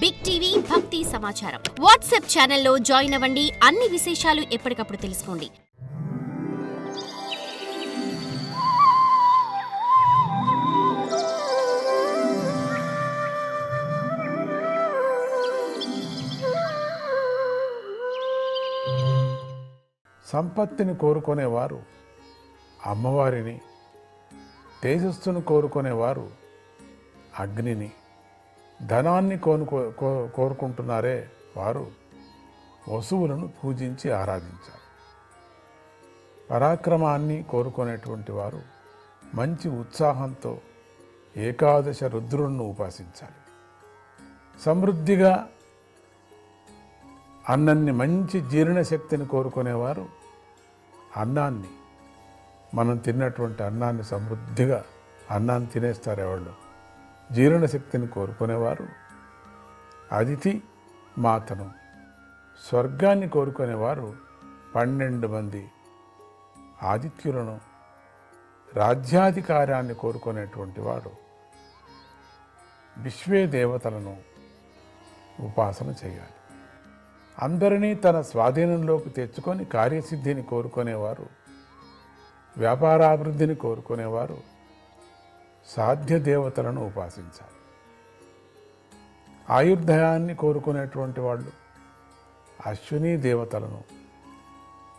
Big TV భక్తి సమాచారం WhatsApp ఛానల్లో జాయిన్ అవ్వండి. అన్ని విశేషాలు ఎప్పటికప్పుడు తెలుసుకోండి. సంపత్తిని కోరుకునేవారు అమ్మవారిని తేజస్సును కోరుకునేవారు అగ్నిని. ధనాన్ని కోనుకో కో- కోరుకుంటున్నారే వారు వసువులను పూజించి ఆరాధించారు. పరాక్రమాన్ని కోరుకునేటువంటి వారు మంచి ఉత్సాహంతో ఏకాదశ రుద్రులను ఉపాసించాలి. సమృద్ధిగా అన్నాన్ని మంచి జీర్ణశక్తిని కోరుకునేవారు అన్నాన్ని మనం తిన్నటువంటి అన్నాన్ని సమృద్ధిగా అన్నాన్ని తినేస్తారు ఎవళ్ళు? జీర్ణశక్తిని కోరుకునేవారు. అతిథి మాతను స్వర్గాన్ని కోరుకునేవారు పన్నెండు మంది ఆదిత్యులను రాజ్యాధికారాన్ని కోరుకునేటువంటి వారు విశ్వే దేవతలను ఉపాసన చేయాలి. అందరినీ తన స్వాధీనంలోకి తెచ్చుకొని కార్యసిద్ధిని కోరుకునేవారు వ్యాపారాభివృద్ధిని కోరుకునేవారు సాధ్య దేవతలను ఉపాసించాలి. ఆయుర్దయాన్ని కోరుకునేటువంటి వాళ్ళు అశ్విని దేవతలను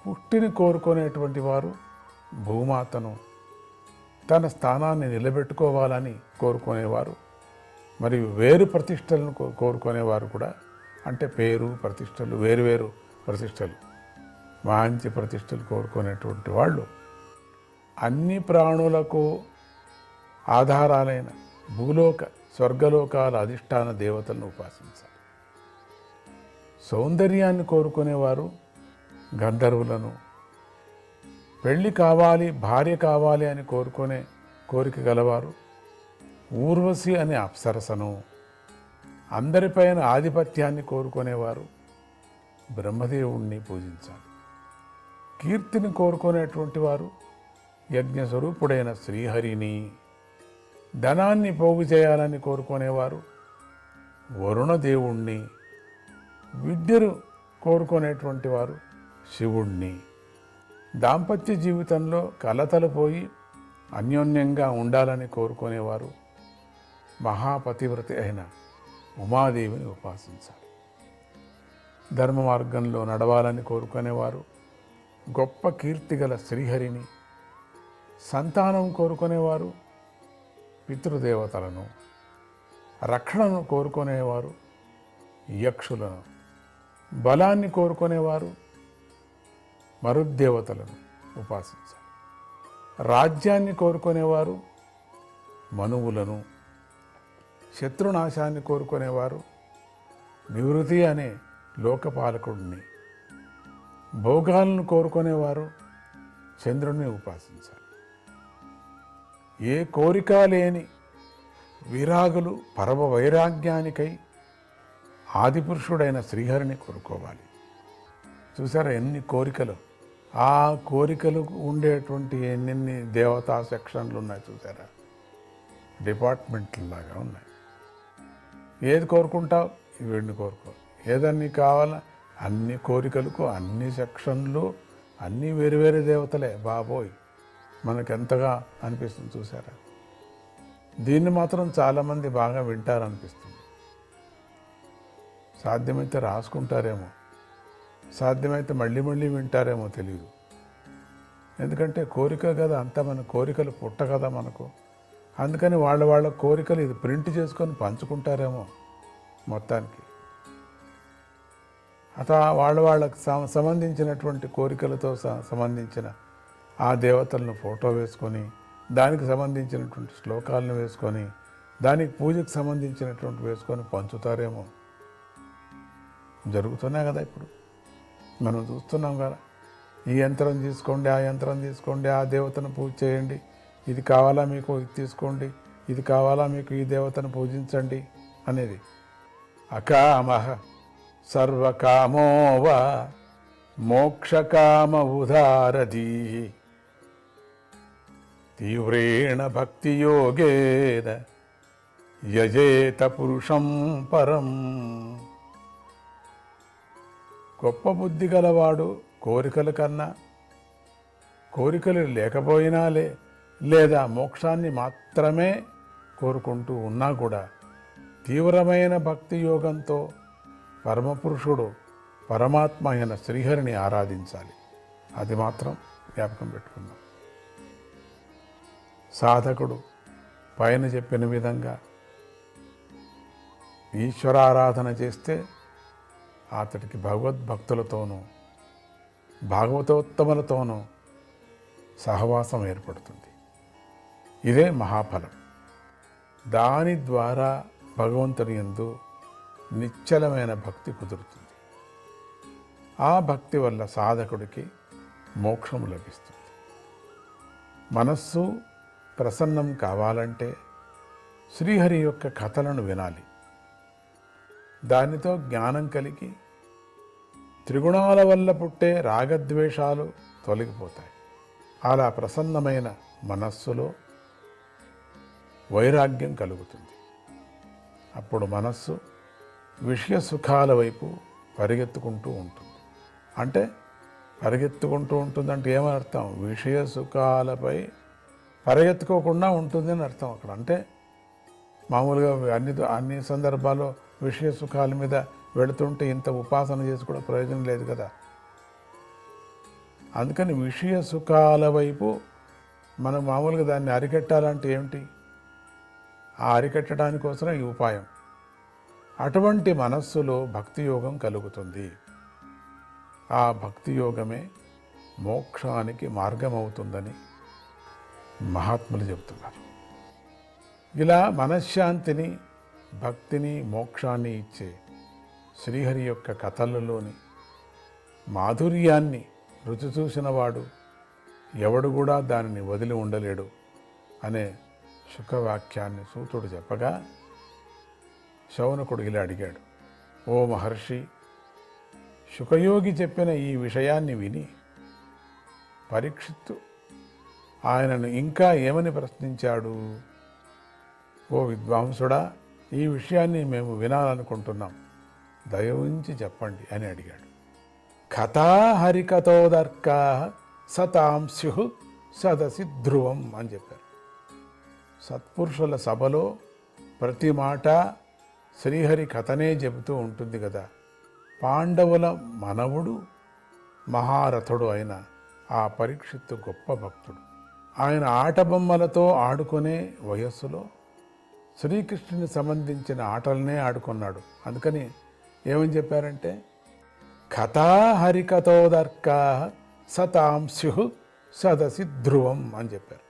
పుట్టిని కోరుకునేటువంటి వారు భూమాతను తన స్థానాన్ని నిలబెట్టుకోవాలని కోరుకునేవారు మరియు వేరు ప్రతిష్టలను కో- కోరుకునేవారు కూడా అంటే పేరు ప్రతిష్టలు వేరువేరు ప్రతిష్టలు మంచి ప్రతిష్టలు కోరుకునేటువంటి వాళ్ళు అన్ని ప్రాణులకు ఆధారాలైన భూలోక స్వర్గలోకాల అధిష్టాన దేవతలను ఉపాసించాలి. సౌందర్యాన్ని కోరుకునేవారు గంధర్వులను. పెళ్ళి కావాలి భార్య కావాలి అని కోరుకునే కోరిక గలవారు ఊర్వశి అనే అప్సరసను. అందరిపైన ఆధిపత్యాన్ని కోరుకునేవారు బ్రహ్మదేవుణ్ణి పూజించాలి. కీర్తిని కోరుకునేటువంటి వారు యజ్ఞస్వరూపుడైన శ్రీహరిని. ధనాన్ని పోగు చేయాలని కోరుకునేవారు. వరుణదేవుణ్ణి విద్యను కోరుకునేటువంటి వారు శివుణ్ణి. దాంపత్య జీవితంలో కలతలు పోయి అన్యోన్యంగా ఉండాలని కోరుకునేవారు మహాపతివ్రతి అయిన ఉమాదేవిని ఉపాసించాలి. ధర్మ మార్గంలో నడవాలని కోరుకునేవారు గొప్ప కీర్తిగల శ్రీహరిని సంతానం కోరుకునేవారు పితృదేవతలను రక్షణను కోరుకునేవారు యక్షులను బలాన్ని కోరుకునేవారు మరుద్దేవతలను ఉపాసించాలి రాజ్యాన్ని కోరుకునేవారు మనువులను శత్రునాశాన్ని కోరుకునేవారు నివృత్తి అనే లోకపాలకుడిని భోగాలను కోరుకునేవారు చంద్రుణ్ణి ఉపాసించాలి ఏ కోరిక లేని విరాగులు పరమ వైరాగ్యానికై ఆదిపురుషుడైన శ్రీహరిని కోరుకోవాలి. చూసారా ఎన్ని కోరికలు? ఆ కోరికలు ఉండేటువంటి ఎన్నెన్ని దేవతా సెక్షన్లు ఉన్నాయి చూసారా? డిపార్ట్మెంట్లు లాగా ఉన్నాయి. ఏది కోరుకుంటావు? వీడిని కోరుకో. ఏదన్నీ కావాలా? అన్ని కోరికలకు అన్ని సెక్షన్లు అన్నీ వేరు వేరే దేవతలే. బాబోయ్! మనకు ఎంతగా అనిపిస్తుంది చూసారా? దీన్ని మాత్రం చాలామంది బాగా వింటారనిపిస్తుంది. సాధ్యమైతే రాసుకుంటారేమో సాధ్యమైతే మళ్ళీ మళ్ళీ వింటారేమో తెలియదు ఎందుకంటే కోరిక కదా అంతా మన కోరికలు పుట్ట కదా మనకు. అందుకని వాళ్ళ వాళ్ళ కోరికలు ఇది ప్రింట్ చేసుకొని పంచుకుంటారేమో మొత్తానికి. అత వాళ్ళ వాళ్ళకి సం- సంబంధించినటువంటి కోరికలతో స- సంబంధించిన ఆ దేవతలను ఫోటో వేసుకొని దానికి సంబంధించినటువంటి శ్లోకాలను వేసుకొని దానికి పూజకు సంబంధించినటువంటి వేసుకొని పంచుతారేమో. జరుగుతున్నాయి కదా ఇప్పుడు. మనం చూస్తున్నాం కదా. ఈ యంత్రం తీసుకోండి ఆ యంత్రం తీసుకోండి ఆ దేవతను పూజ చేయండి. ఇది కావాలా మీకు? ఇది తీసుకోండి. ఇది కావాలా మీకు? ఈ దేవతను పూజించండి అనేది. అకామ సర్వకామోవ మోక్షకామ ఉదారధీ. తీవ్రేణ భక్తియోగేన యజేత పురుషం పరం గొప్ప బుద్ధి గలవాడు కోరికల కన్నా కోరికలు లేకపోయినాలే లేదా మోక్షాన్ని మాత్రమే కోరుకుంటూ ఉన్నా కూడా తీవ్రమైన భక్తి యోగంతో పరమపురుషుడు పరమాత్మ అయిన శ్రీహరిని ఆరాధించాలి. అది మాత్రం జ్ఞాపకం పెట్టుకుందాం. సాధకుడు పైన చెప్పిన విధంగా ఈశ్వరారాధన చేస్తే అతడికి భగవద్భక్తులతోనూ భాగవతోత్తములతోనూ సహవాసం ఏర్పడుతుంది. ఇదే మహాఫలం. దాని ద్వారా భగవంతుని యందు నిశ్చలమైన భక్తి కుదురుతుంది. ఆ భక్తి వల్ల సాధకుడికి మోక్షం లభిస్తుంది. మనస్సు ప్రసన్నం కావాలంటే శ్రీహరి యొక్క కథలను వినాలి. దానితో జ్ఞానం కలిగి త్రిగుణాల వల్ల పుట్టే రాగద్వేషాలు తొలగిపోతాయి. అలా ప్రసన్నమైన మనస్సులో వైరాగ్యం కలుగుతుంది. అప్పుడు మనస్సు విషయ సుఖాల వైపు పరిగెత్తుకుంటూ ఉంటుంది. అంటే పరిగెత్తుకుంటూ ఉంటుందంటే ఏమర్థం? విషయ సుఖాలపై పరిగెత్తుకోకుండా ఉంటుంది అని అర్థం అక్కడ. అంటే మామూలుగా అన్ని అన్ని సందర్భాల్లో విషయ సుఖాల మీద వెళుతుంటే ఇంత ఉపాసన చేసి కూడా ప్రయోజనం లేదు కదా. అందుకని విషయ సుఖాల వైపు మనం మామూలుగా దాన్ని అరికట్టాలంటే ఏమిటి? ఆ అరికట్టడానికి కోసం ఈ ఉపాయం. అటువంటి మనస్సులో భక్తి యోగం కలుగుతుంది. ఆ భక్తి యోగమే మోక్షానికి మార్గం అవుతుందని మహాత్ములు చెబుతున్నారు. ఇలా మనశ్శాంతిని భక్తిని మోక్షాన్ని ఇచ్చే శ్రీహరి యొక్క కథలలోని మాధుర్యాన్ని రుచి చూసినవాడు ఎవడు కూడా దానిని వదిలి ఉండలేడు అనే శుకవాక్యాన్ని సూతుడు చెప్పగా శౌనకుడు ఇలా అడిగాడు ఓ మహర్షి శుకయోగి చెప్పిన ఈ విషయాన్ని విని పరీక్షిత్తు ఆయనను ఇంకా ఏమని ప్రశ్నించాడు? ఓ విద్వాంసుడా ఈ విషయాన్ని మేము వినాలనుకుంటున్నాం. దయ ఉంచి చెప్పండి అని అడిగాడు. కథా హరికథోదర్కా సతాం సదసి ధ్రువం అని చెప్పారు. సత్పురుషుల సభలో ప్రతి మాట శ్రీహరి కథనే చెబుతూ ఉంటుంది కదా. పాండవుల మనవుడు మహారథుడు అయిన ఆ పరీక్షిత్తు గొప్ప భక్తుడు. ఆయన ఆటబొమ్మలతో ఆడుకునే వయస్సులో శ్రీకృష్ణుని సంబంధించిన ఆటలనే ఆడుకున్నాడు. అందుకని ఏమని చెప్పారంటే కథా హరికథోదర్కా సతాం సదసి ధ్రువం అని చెప్పారు.